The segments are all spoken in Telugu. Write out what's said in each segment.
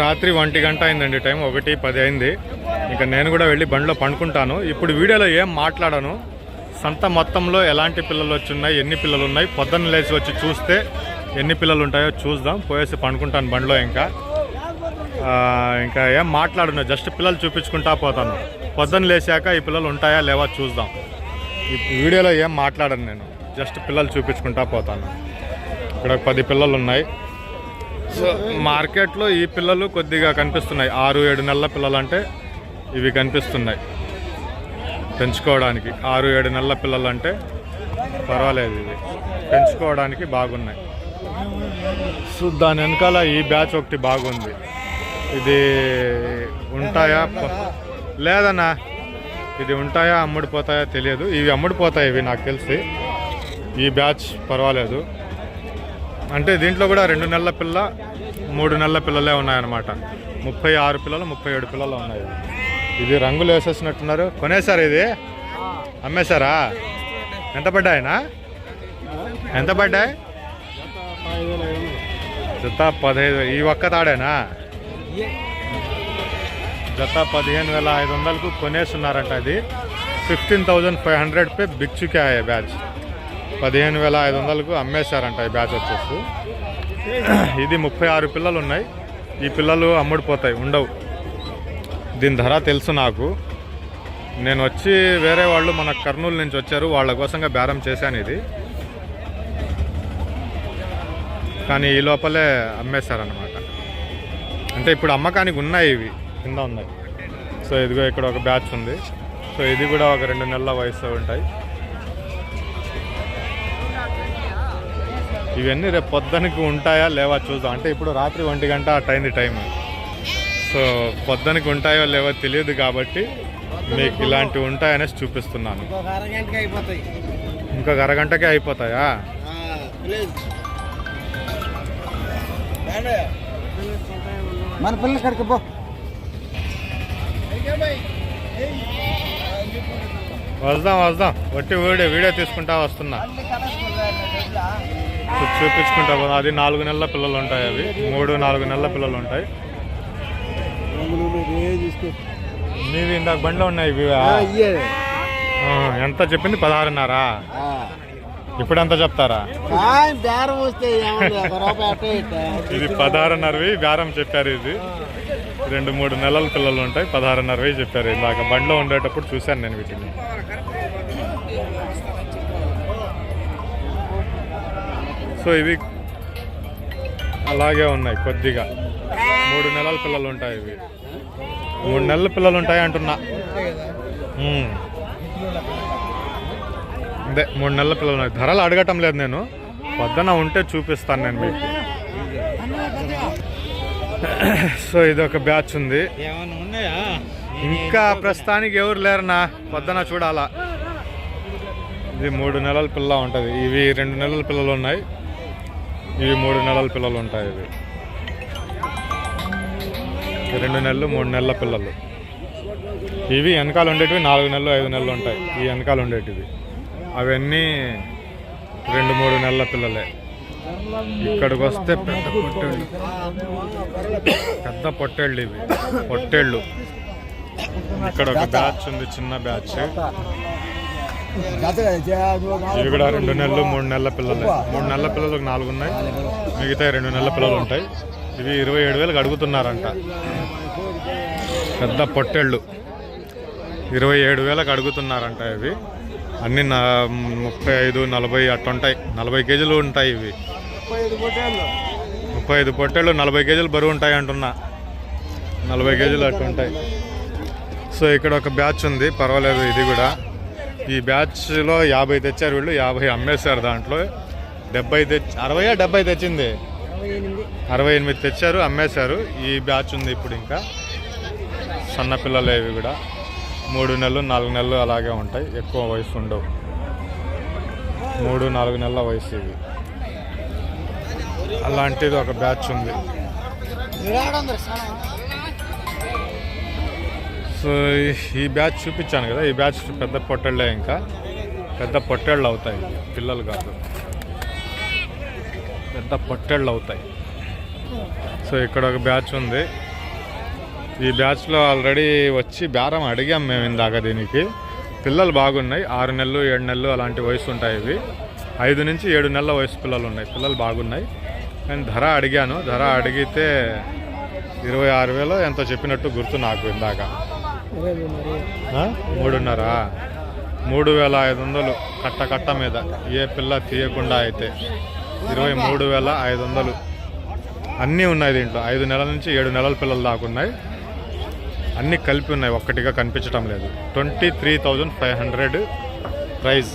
రాత్రి ఒంటి గంట అయిందండి టైం ఒకటి పది అయింది. ఇంకా నేను కూడా వెళ్ళి బండిలో పండుకుంటాను. ఇప్పుడు వీడియోలో ఏం మాట్లాడను. సంత మొత్తంలో ఎలాంటి పిల్లలు వచ్చి ఉన్నాయి ఎన్ని పిల్లలు ఉన్నాయి పొద్దున్న లేచి వచ్చి చూస్తే ఎన్ని పిల్లలు ఉంటాయో చూద్దాం. పోయేసి పండుకుంటాను బండిలో ఇంకా. ఇంకా ఏం మాట్లాడను జస్ట్ పిల్లలు చూపించుకుంటా పోతాను. పొద్దున్న లేచాక ఈ పిల్లలు ఉంటాయా లేవా చూద్దాం. ఈ వీడియోలో ఏం మాట్లాడను నేను జస్ట్ పిల్లలు చూపించుకుంటా పోతాను. ఇక్కడ పది పిల్లలు ఉన్నాయి. సో మార్కెట్లో ఈ పిల్లలు కొద్దిగా కనిపిస్తున్నాయి. ఆరు ఏడు నెలల పిల్లలు అంటే ఇవి కనిపిస్తున్నాయి. పెంచుకోవడానికి. ఆరు ఏడు నెలల పిల్లలు అంటే పర్వాలేదు ఇవి పెంచుకోవడానికి బాగున్నాయి. సో దాని వెనకాల ఈ బ్యాచ్ ఒకటి బాగుంది. ఇది ఉంటాయా? లేదన్నా. ఇది ఉంటాయా? అమ్ముడిపోతాయా? తెలియదు. ఇవి అమ్ముడిపోతాయి ఇవి నాకు తెలిసి. ఈ బ్యాచ్ పర్వాలేదు. అంటే దీంట్లో కూడా రెండు నెలల పిల్ల మూడు నెలల పిల్లలే ఉన్నాయన్నమాట. ముప్పై ఆరు పిల్లలు ముప్పై ఏడు పిల్లలు ఉన్నాయి. ఇది రంగులు వేసేసినట్టున్నారు. కొనేసారు ఇది? అమ్మేశారా? ఎంత పడ్డాయినా? ఎంత పడ్డాయి? జత పదహైదు ఈ ఒక్క తాడేనా? జత పదిహేను వేల ఐదు వందలకు కొనేస్తున్నారంట అది ఫిఫ్టీన్ థౌజండ్ ఫైవ్ హండ్రెడ్ పే బిచ్చుకే బ్యాచ్. పదిహేను వేల ఐదు వందలకు అమ్మేశారంట ఈ బ్యాచ్ వచ్చేసి. ఇది ముప్పై ఆరు పిల్లలు ఉన్నాయి ఈ పిల్లలు అమ్ముడిపోతాయి ఉండవు. దీని ధర తెలుసు నాకు. నేను వచ్చి వేరే వాళ్ళు మన కర్నూలు నుంచి వచ్చారు వాళ్ళ కోసంగా బేరం చేశాను ఇది. కానీ ఈ లోపలే అమ్మేశారనమాట అంటే ఇప్పుడు అమ్మకానికి ఉన్నాయి ఇవి కింద ఉన్నాయి. సో ఇదిగో ఇక్కడ ఒక బ్యాచ్ ఉంది. సో ఇది కూడా ఒక రెండు నెలల వయసు ఉంటాయి. ఇవన్నీ రేపు పొద్దునకి ఉంటాయా లేవా చూద్దాం. అంటే ఇప్పుడు రాత్రి ఒంటి గంట అట్ అయింది టైం సో పొద్దునకి ఉంటాయో లేవో తెలియదు కాబట్టి మీకు ఇలాంటివి ఉంటాయనేసి చూపిస్తున్నాను. ఇంకొక అరగంటకి అయిపోతాయి. మన పిల్లలు కడికి పో. వద్దాం వద్దాం వట్టి వీడియో వీడియో తీసుకుంటా వస్తున్నా. చూపించుకుంటా పోదాం. అది నాలుగు నెలల పిల్లలు ఉంటాయి అవి. మూడు నాలుగు నెలల పిల్లలు ఉంటాయి. మీవి ఇందాక బండిలో ఉన్నాయి ఇవివా? ఆ, ఎంత చెప్పింది? పదహారున్నారా? ఇప్పుడు ఎంత చెప్తారా. ఇది పదహారున్నరవి బేరం చెప్పారు ఇది. రెండు మూడు నెలల పిల్లలు ఉంటాయి. పదహారున్నరవి చెప్పారు. ఇందాక బండిలో ఉండేటప్పుడు చూశాను నేను వీటిని. సో ఇవి అలాగే ఉన్నాయి కొద్దిగా. మూడు నెలల పిల్లలు ఉంటాయి ఇవి. మూడు నెలల పిల్లలు ఉంటాయి అంటున్నా. అదే మూడు నెలల పిల్లలు ఉన్నాయి. ధరలు అడగటం లేదు నేను. పొద్దున ఉంటే చూపిస్తాను నేను మీకు. సో ఇది ఒక బ్యాచ్ ఉంది. ఇంకా ప్రస్తుతానికి ఎవరు లేరనా పొద్దున చూడాలా. ఇది మూడు నెలల పిల్ల ఉంటుంది. ఇవి రెండు నెలల పిల్లలు ఉన్నాయి. ఇవి మూడు నెలల పిల్లలు ఉంటాయి ఇవి. రెండు నెలలు మూడు నెలల పిల్లలు. ఇవి వెనకాల ఉండేటివి నాలుగు నెలలు ఐదు నెలలు ఉంటాయి. ఈ వెనకాల ఉండేటివి. అవన్నీ రెండు మూడు నెలల పిల్లలే. ఇక్కడికి వస్తే పెద్ద పొట్టేళ్ళు. పెద్ద పొట్టేళ్ళు ఇవి. పొట్టేళ్ళు. ఇక్కడ ఒక బ్యాచ్ ఉంది చిన్న బ్యాచ్. ఇవి కూడా రెండు నెలలు మూడు నెలల పిల్లలు. మూడు నెలల పిల్లలు నాలుగు ఉన్నాయి. మిగతా రెండు నెలల పిల్లలు ఉంటాయి. ఇవి ఇరవై ఏడు వేలకు అడుగుతున్నారంట. పెద్ద పొట్టెళ్ళు. ఇరవై ఏడు వేలకు అడుగుతున్నారంట ఇవి. అన్ని నా ముప్పై ఐదు నలభై అట్టుంటాయి నలభై కేజీలు ఉంటాయి ఇవి. ముప్పై ఐదు పొట్టేళ్ళు నలభై కేజీలు బరువు ఉంటాయి అంటున్నా. నలభై కేజీలు అట్టుంటాయి సో ఇక్కడ ఒక బ్యాచ్ ఉంది. పర్వాలేదు ఇది కూడా. ఈ బ్యాచ్లో యాభై తెచ్చారు వీళ్ళు యాభై అమ్మేశారు దాంట్లో. డెబ్బై తెచ్చి అరవై డెబ్బై తెచ్చింది? అరవై ఎనిమిది తెచ్చారు అమ్మేశారు. ఈ బ్యాచ్ ఉంది ఇప్పుడు ఇంకా. సన్నపిల్లలు ఇవి కూడా. మూడు నెలలు నాలుగు నెలలు అలాగే ఉంటాయి. ఎక్కువ వయసు ఉండవు. మూడు నాలుగు నెలల వయసు ఇవి. అలాంటిది ఒక బ్యాచ్ ఉంది. సో ఈ- బ్యాచ్ చూపించాను కదా ఈ బ్యాచ్ పెద్ద పొట్టళ్ళే ఇంకా. పెద్ద పొట్టేళ్ళు అవుతాయి పిల్లలు కాదు. పెద్ద పొట్టేళ్ళు అవుతాయి. సో ఇక్కడ ఒక బ్యాచ్ ఉంది. ఈ బ్యాచ్లో ఆల్రెడీ వచ్చి బేరం అడిగాం మేము ఇందాక దీనికి. పిల్లలు బాగున్నాయి ఆరు నెలలు ఏడు నెలలు అలాంటి వయసు ఉంటాయి ఇవి. ఐదు నుంచి ఏడు నెలల వయసు పిల్లలు ఉన్నాయి పిల్లలు బాగున్నాయి. నేను ధర అడిగాను ధర అడిగితే ఇరవై ఆరు వేలు ఎంతో చెప్పినట్టు గుర్తు నాకు ఇందాక. మూడున్నరా. మూడు వేల ఐదు వందలు కట్ట కట్ట మీద. ఏ పిల్ల తీయకుండా అయితే. ఇరవై మూడు వేల ఐదు వందలు. అన్నీ ఉన్నాయి దీంట్లో. ఐదు నెలల నుంచి ఏడు నెలల పిల్లలు దాకా ఉన్నాయి. అన్నీ కలిపి ఉన్నాయి. ఒక్కటిగా కనిపించడం లేదు. Twenty three thousand five hundred prize.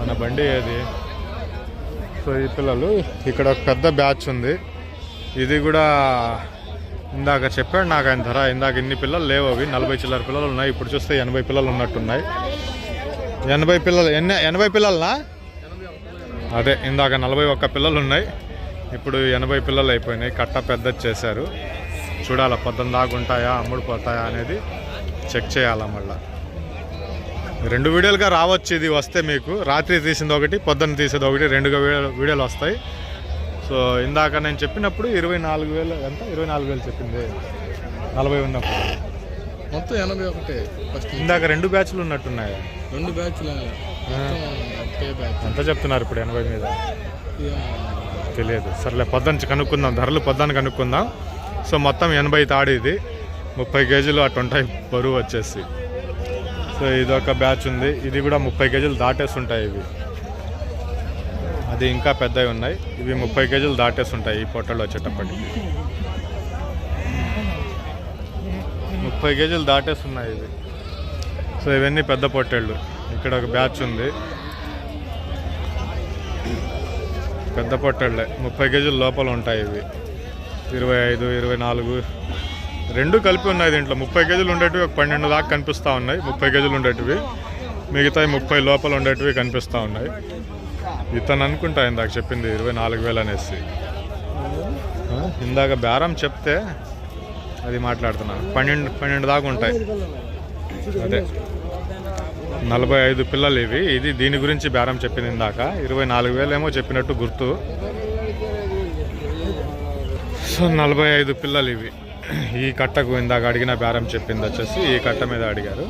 మన బండి ఏది? సో ఈ పిల్లలు ఇక్కడ ఒక పెద్ద బ్యాచ్ ఉంది. ఇది కూడా ఇందాక చెప్పాడు నాకు ఆయన ధర ఇందాక ఇన్ని పిల్లలు లేవు అవి. నలభై చిల్లర పిల్లలు ఉన్నాయి. ఇప్పుడు చూస్తే ఎనభై పిల్లలు ఉన్నట్టున్నాయి. ఎనభై పిల్లలు ఎన్ని ఎనభై పిల్లలనా? అదే ఇందాక నలభై ఒక్క పిల్లలు ఉన్నాయి. ఇప్పుడు ఎనభై పిల్లలు అయిపోయినాయి. కట్ట పెద్దది చేశారు. చూడాలా పొద్దున్న దాకా ఉంటాయా అనేది చెక్ చేయాలా మళ్ళీ. రెండు వీడియోలుగా రావచ్చు ఇది వస్తే మీకు. రాత్రి తీసింది ఒకటి పొద్దున్న తీసేది ఒకటి రెండు వీడియో- వీడియోలు వస్తాయి. సో ఇందాక నేను చెప్పినప్పుడు ఇరవై నాలుగు వేలు ఎంత? ఇరవై నాలుగు వేలు చెప్పింది. నలభై ఉన్నప్పుడు. మొత్తం ఎనభై ఒకటే ఫస్ట్ ఇందాక రెండు బ్యాచ్లు ఉన్నట్టున్నాయి. రెండు బ్యాచ్ల ఎంత చెప్తున్నారు ఇప్పుడు ఎనభై మీద? తెలియదు. సర్లే పొద్దున కనుక్కుందాం. ధరలు పొద్దున కనుక్కుందాం. సో మొత్తం ఎనభై తాడు ఇది ముప్పై కేజీలు అటు ఉంటాయి బరువు వచ్చేసి. సో ఇది ఒక బ్యాచ్ ఉంది. ఇది కూడా ముప్పై కేజీలు దాటేసి ఉంటాయి ఇవి. అది ఇంకా పెద్దవి ఉన్నాయి. ఇవి ముప్పై కేజీలు దాటేసి ఉంటాయి ఈ పొట్టలు వచ్చేటప్పటికి. ముప్పై కేజీలు దాటేసి ఉన్నాయి ఇవి. సో ఇవన్నీ పెద్ద పొట్టేళ్ళు. ఇక్కడ ఒక బ్యాచ్ ఉంది. పెద్ద పొట్టేళ్ళే. ముప్పై కేజీల లోపల ఉంటాయి ఇవి. ఇరవై ఐదు ఇరవై నాలుగు. రెండు కలిపి ఉన్నాయి దీంట్లో. ముప్పై కేజీలు ఉండేటివి ఒక పన్నెండు దాకా కనిపిస్తూ ఉన్నాయి. ముప్పై కేజీలు ఉండేటివి. మిగతా ముప్పై లోపల ఉండేటివి కనిపిస్తూ ఉన్నాయి. ఇతను అనుకుంటా ఇందాక చెప్పింది ఇరవై నాలుగు వేలు అనేసి. ఇందాక బేరం చెప్తే అది మాట్లాడుతున్నాను పన్నెండు పన్నెండు దాకా ఉంటాయి. అదే. నలభై ఐదు పిల్లలు ఇవి. ఇది దీని గురించి బేరం చెప్పింది ఇందాక. ఇరవై నాలుగు వేలు ఏమో చెప్పినట్టు గుర్తు. సో నలభై ఐదు పిల్లలు ఇవి. ఈ కట్టకు ఇందాక అడిగిన బేరం చెప్పింది వచ్చేసి ఈ కట్ట మీద అడిగారు.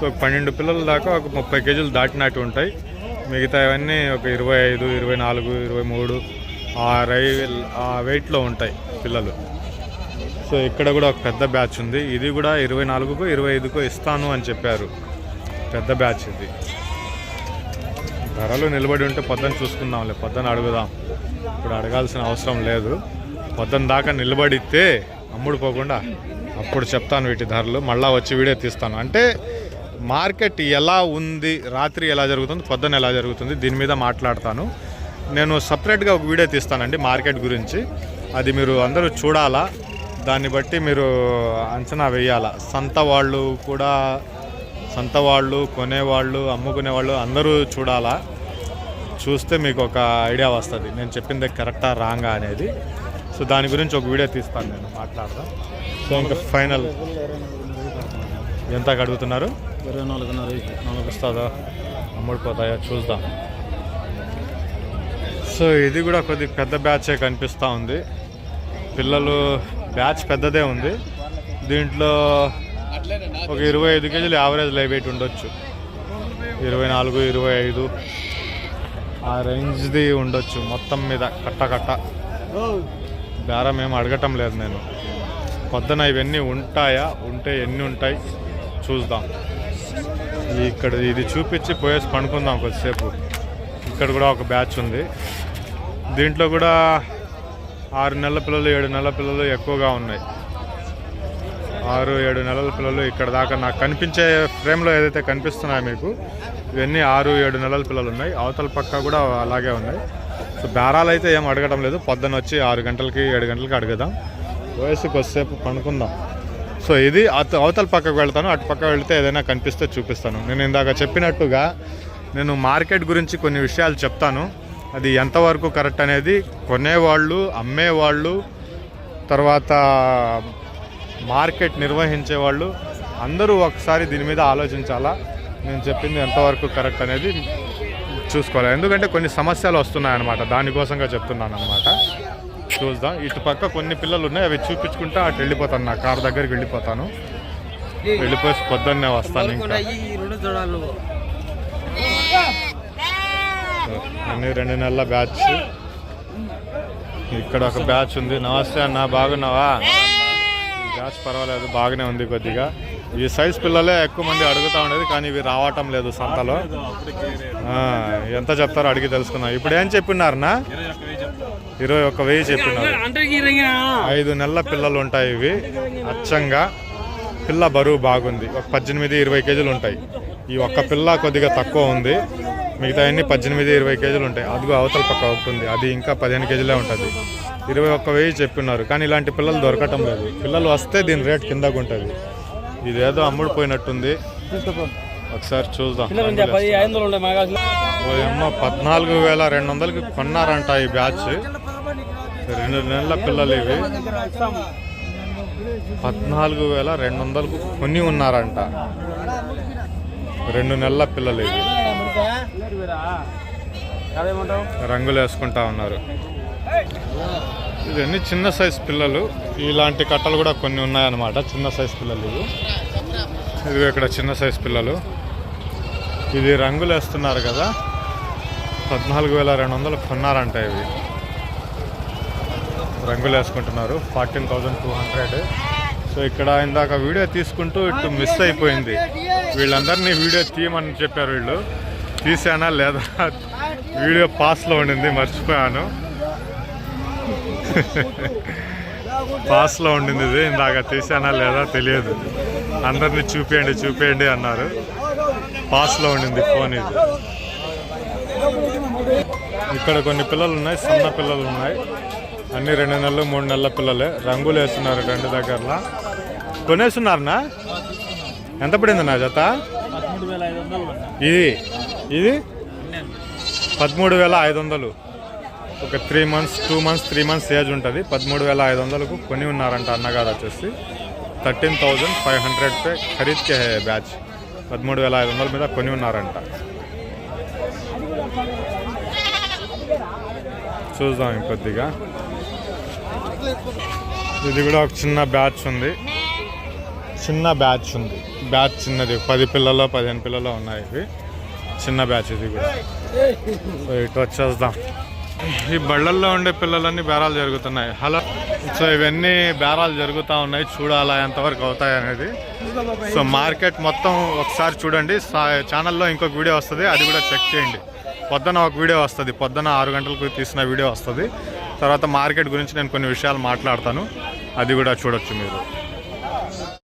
సో పన్నెండు పిల్లల దాకా ఒక ముప్పై కేజీలు దాటినట్టు ఉంటాయి. మిగతా ఇవన్నీ ఒక ఇరవై ఐదు ఇరవై నాలుగు ఇరవై మూడు ఆ రై ఆ వెయిట్లో ఉంటాయి పిల్లలు. సో ఇక్కడ కూడా ఒక పెద్ద బ్యాచ్ ఉంది. ఇది కూడా ఇరవై నాలుగుకో ఇరవై ఐదుకో ఇస్తాను అని చెప్పారు. పెద్ద బ్యాచ్ ఇది. ధరలు నిలబడి ఉంటే పొద్దున చూసుకుందాంలే పొద్దున అడుగుదాం. ఇప్పుడు అడగాల్సిన అవసరం లేదు. పొద్దున దాకా నిలబడితే అమ్ముడుపోకుండా అప్పుడు చెప్తాను వీటి ధరలు. మళ్ళీ వచ్చి వీడియో తీస్తాను. అంటే మార్కెట్ ఎలా ఉంది రాత్రి ఎలా జరుగుతుంది పొద్దున ఎలా జరుగుతుంది దీని మీద మాట్లాడతాను. నేను సపరేట్గా ఒక వీడియో తీస్తానండి మార్కెట్ గురించి. అది మీరు అందరూ చూడాలా? దాన్ని బట్టి మీరు అంచనా వేయాలా? సంత వాళ్ళు కూడా సంత వాళ్ళు కొనేవాళ్ళు అమ్ముకునేవాళ్ళు అందరూ చూడాలా? చూస్తే మీకు ఒక ఐడియా వస్తుంది. నేను చెప్పింది కరెక్టా రాంగా అనేది. సో దాని గురించి ఒక వీడియో తీస్తాను నేను మాట్లాడదాం. సో ఇంకా ఫైనల్. ఎంత అడుగుతున్నారు? ఇరవై నాలుగున్నర నమ్మకం వస్తుందా? అమ్ముడిపోతాయా? చూద్దాం. సో ఇది కూడా కొద్ది పెద్ద బ్యాచే కనిపిస్తూ ఉంది. పిల్లలు బ్యాచ్ పెద్దదే ఉంది. దీంట్లో ఒక ఇరవై ఐదు కేజీలు యావరేజ్ లైవ్ వెయిట్ ఉండొచ్చు. ఇరవై నాలుగు ఇరవై ఐదు ఆ రేంజ్ది ఉండొచ్చు మొత్తం మీద కట్ట కట్ట. బేరం ఏం అడగటం లేదు నేను. పొద్దున ఇవన్నీ ఉంటాయా? ఉంటే ఎన్ని ఉంటాయి? చూద్దాం. ఇక్కడ ఇది చూపించి పోయేసి పండుకుందాం కొద్దిసేపు. ఇక్కడ కూడా ఒక బ్యాచ్ ఉంది. దీంట్లో కూడా ఆరు నెలల పిల్లలు ఏడు నెలల పిల్లలు ఎక్కువగా ఉన్నాయి. ఆరు ఏడు నెలల పిల్లలు ఇక్కడ దాకా నాకు కనిపించే ఫ్రేమ్లో ఏదైతే కనిపిస్తున్నాయో మీకు ఇవన్నీ ఆరు ఏడు నెలల పిల్లలు ఉన్నాయి. అవతల పక్క కూడా అలాగే ఉన్నాయి. సో బేరాలు అయితే ఏం అడగడం లేదు. పొద్దున్న వచ్చి ఆరు గంటలకి ఏడు గంటలకి అడుగుదాం. వయసుకు వచ్చేసేపు పండుకుందాం. సో ఇది అత- అవతల పక్కకు వెళ్తాను అటు పక్క వెళ్తే ఏదైనా కనిపిస్తే చూపిస్తాను. నేను ఇందాక చెప్పినట్టుగా నేను మార్కెట్ గురించి కొన్ని విషయాలు చెప్తాను. అది ఎంతవరకు కరెక్ట్ అనేది కొనేవాళ్ళు అమ్మేవాళ్ళు తర్వాత మార్కెట్ నిర్వహించే వాళ్ళు అందరూ ఒకసారి దీని మీద ఆలోచించాలా? నేను చెప్పింది ఎంతవరకు కరెక్ట్ అనేది చూసుకోవాలి. ఎందుకంటే కొన్ని సమస్యలు వస్తున్నాయన్నమాట. దానికోసంగా చెప్తున్నాను అనమాట చూద్దాం. ఇటు పక్క కొన్ని పిల్లలు ఉన్నాయి అవి చూపించుకుంటా అటు వెళ్ళిపోతాను నా కార్ దగ్గరికి వెళ్ళిపోతాను. వెళ్ళిపోయి పొద్దున్నే వస్తాను ఇంకా. రెండు అన్ని రెండు నెలల బ్యాచ్. ఇక్కడ ఒక బ్యాచ్ ఉంది. నమస్తే అన్న బాగున్నావా? బ్యాచ్ పర్వాలేదు బాగానే ఉంది కొద్దిగా. ఈ సైజ్ పిల్లలే ఎక్కువ మంది అడుగుతా ఉండేది కానీ ఇవి రావటం లేదు సంతలో. ఎంత చెప్తారో అడిగి తెలుసుకుందాం. ఇప్పుడు ఏం చెప్పినారనా ఇరవై ఒక్క వెయ్యి చెప్పినారు. ఐదు నెలల పిల్లలు ఉంటాయి ఇవి. అచ్చంగా పిల్ల బరువు బాగుంది. ఒక పద్దెనిమిది ఇరవై కేజీలు ఉంటాయి. ఈ ఒక్క పిల్ల కొద్దిగా తక్కువ ఉంది. మిగతా అన్ని పద్దెనిమిది ఇరవై కేజీలు ఉంటాయి. అదిగో అవతల పక్క ఉంది అది ఇంకా పదిహేను కేజీలే ఉంటుంది. ఇరవై ఒక్క వెయ్యి చెప్పినారు. కానీ ఇలాంటి పిల్లలు దొరకటం లేదు. పిల్లలు వస్తే దీని రేట్ కిందకు ఉంటుంది. ఇదేదో అమ్ముడు పోయినట్టుంది. ఒకసారి చూద్దాం. అమ్మ పద్నాలుగు వేల రెండు వందలకి కొన్నారంట ఈ బ్యాచ్. రెండు నెలల పిల్లలు ఇవి. పద్నాలుగు వేల రెండు వందలకు కొని ఉన్నారంట. రెండు నెలల పిల్లలు ఇవి. రంగులు వేసుకుంటా ఉన్నారు. ఇవన్నీ చిన్న సైజ్ పిల్లలు. ఇలాంటి కట్టలు కూడా కొన్ని ఉన్నాయన్నమాట చిన్న సైజ్ పిల్లలు ఇవి. ఇక్కడ చిన్న సైజ్ పిల్లలు. ఇది రంగులు వేస్తున్నారు కదా. పద్నాలుగు వేల రెండు వందలు కొన్నారంట ఇవి. రంగులు వేసుకుంటున్నారు. Fourteen thousand two hundred. So ఇక్కడ ఇందాక వీడియో తీసుకుంటూ ఇటు మిస్ అయిపోయింది. వీళ్ళందరినీ వీడియో తీయమని చెప్పారు వీళ్ళు. తీసానా లేదా? వీడియో పాస్లో ఉండింది మర్చిపోయాను. పాస్లో ఉండింది ఇది. ఇందాక తీసానా లేదా తెలియదు. అందరినీ చూపేయండి చూపేయండి అన్నారు. పాస్లో ఉండింది ఫోన్ ఇది. ఇక్కడ కొన్ని పిల్లలు ఉన్నాయి సన్న పిల్లలు ఉన్నాయి. అన్ని రెండు నెలలు మూడు నెలల పిల్లలే. రంగులు వేస్తున్నారు రెండు దగ్గరలో. కొనేస్తున్నారనా? ఎంత పడింది నా జత? ఇది? ఇది? పదమూడు వేల ఐదు వందలు. ఒక three months two months three months age ఉంటుంది. పదమూడు వేల ఐదు వందలకు కొని ఉన్నారంట అన్నగారు వచ్చేసి. థర్టీన్ థౌజండ్ ఫైవ్ హండ్రెడ్ పే ఖరీద్కే బ్యాచ్. పదమూడు వేల ఐదు వందల మీద కొని ఉన్నారంట. చూద్దాం ఇంకొద్దిగా. ఇది కూడా ఒక చిన్న బ్యాచ్ ఉంది. చిన్న బ్యాచ్ ఉంది. బ్యాచ్ చిన్నది. పది పిల్లలు పదిహేను పిల్లలు ఉన్నాయి ఇవి. చిన్న బ్యాచ్ ఇది కూడా. సో ఇటు వచ్చేద్దాం. ఈ బళ్ళల్లో ఉండే పిల్లలన్నీ బేరాలు జరుగుతున్నాయి. హలో. సో ఇవన్నీ బేరాలు జరుగుతూ ఉన్నాయి. చూడాలా ఎంతవరకు అవుతాయి అనేది. సో మార్కెట్ మొత్తం ఒకసారి చూడండి. ఛానల్లో ఇంకొక వీడియో వస్తుంది. అది కూడా చెక్ చేయండి. పొద్దున ఒక వీడియో వస్తుంది. పొద్దున ఆరు గంటలకు తీసిన వీడియో వస్తుంది. తర్వాత మార్కెట్ గురించి నేను కొన్ని విషయాలు మాట్లాడతాను. అది కూడా చూడొచ్చు మీరు.